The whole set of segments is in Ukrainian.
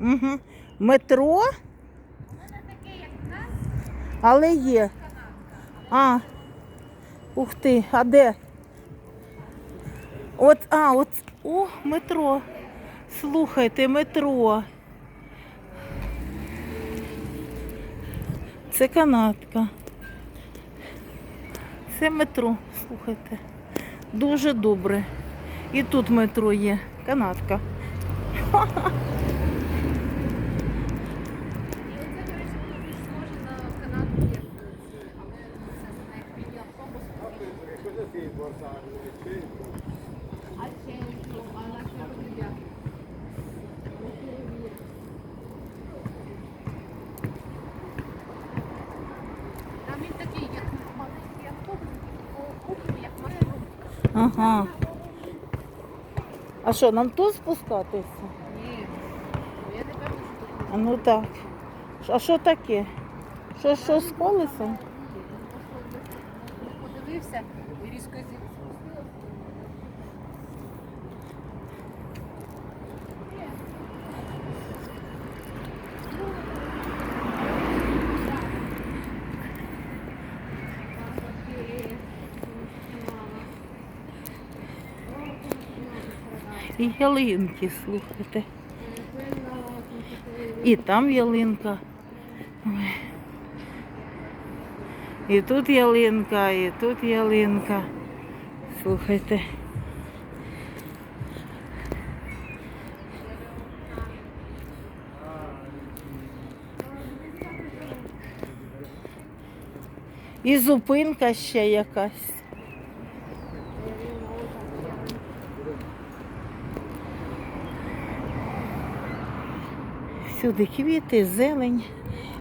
Угу. Метро. Але є. А. Ух ти, а де? От, а, от, о, метро. Слухайте, метро. Це канатка. Це метро, слухайте. Дуже добре. І тут метро є. Канатка. І оце, до речі, було більш схоже на канатку, як це, але це не як міні-автобус. А ще що, а наша подивля. Там він такий, як маленький автобус, по кухні, як машина. Ага. А що, нам тут спускатися? Ні, я не певна, що тут ну так. А що таке? Що, що з колесом? подивився і різко зі- І ялинки, слухайте. І там ялинка. Ой. І тут ялинка, і тут ялинка. Слухайте. І зупинка ще якась. Всюди квіти, зелень,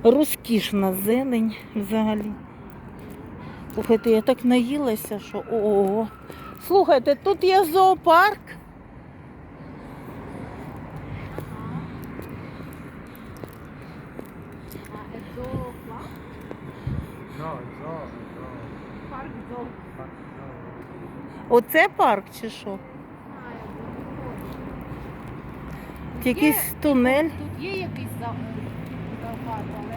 розкішна зелень взагалі. Слухайте, я так наїлася, що ого. Слухайте, тут є зоопарк. Оце парк чи що? Якийсь тунель. Тут є якийсь за- але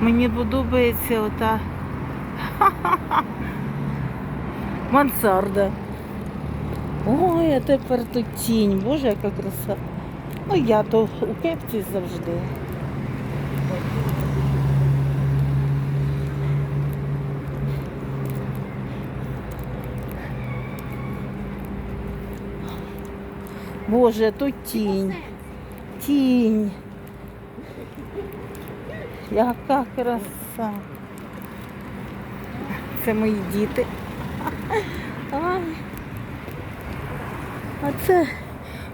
Мені подобається ота мансарда. Ой, а тепер тут тінь. Боже, яка краса. Ну я то у кепці завжди. Боже, тут тінь. Тінь. Яка краса. Це мої діти. А це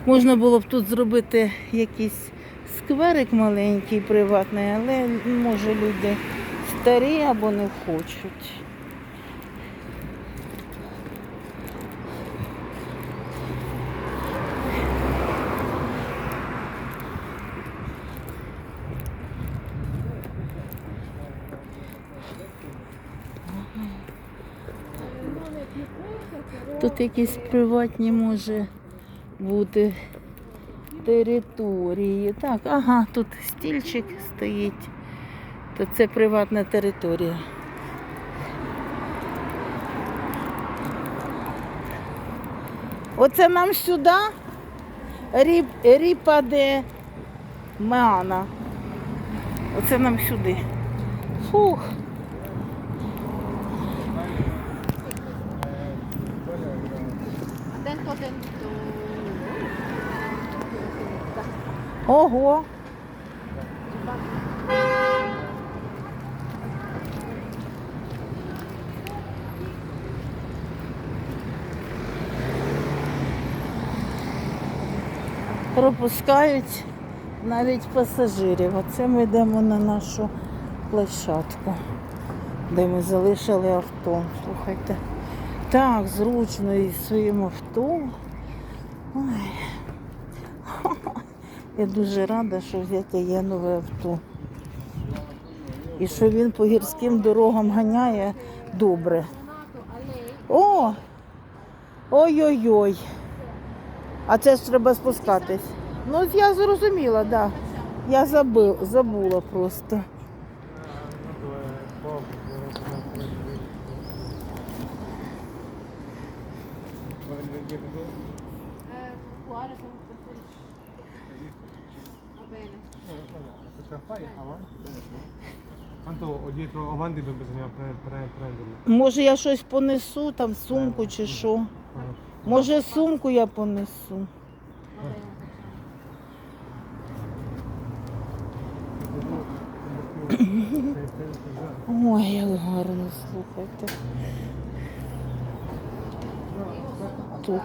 можна було б тут зробити якийсь скверик маленький, приватний, але може люди старі або не хочуть. Тут якісь приватні може бути території. Так, ага, тут стільчик стоїть. То це приватна територія. Оце нам сюди Ріп, Ріпа де Меана. Оце нам сюди. Фух. Хто де то Ого. Пропускають навіть пасажирів. Оце ми йдемо на нашу площадку. де ми залишили авто. Слухайте. Так, зручно із своїм авто. Ой. Я дуже рада, що взяття є нове авто. І що він по гірським дорогам ганяє добре. О! Ой-ой-ой. А це ж треба спускатись. Ну, я зрозуміла, так. Да. Я забула просто. Prenderlo. Може, я щось понесу, там сумку чи що. Може, сумку я понесу. Ой, як гарно, слухайте. Тут.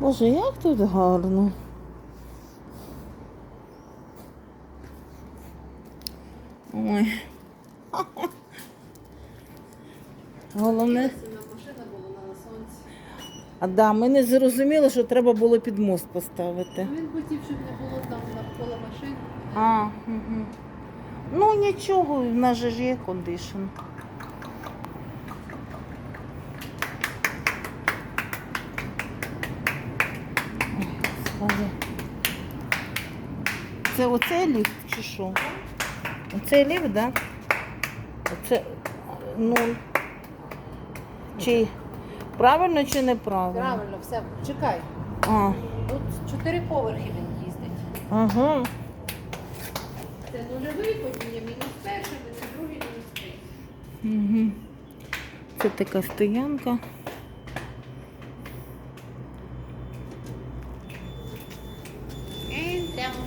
Боже, як тут гарно. Ой. Головне. А да, ми не зрозуміли, що треба було під мост поставити. Він хотів, щоб не було там навколо машин. А, угу. Ну нічого, в нас же ж є кондишн. Це оцей ліфт чи що? Ліфт, так? Да? Оце нуль. Чи правильно чи неправильно? Правильно, все, чекай. А, Тут чотири поверхи він їздить. ага. Це нульовий, потім є мінус перший, потім другий, мінус третій. Угу. Це така стоянка. Йдемо.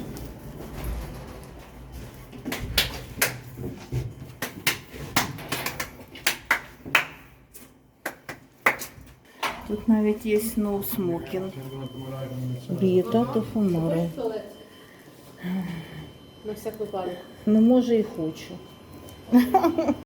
Тут навіть є no smoking. Вієта фумари. Туалет. На всяк випадок. Ну, може і хочу.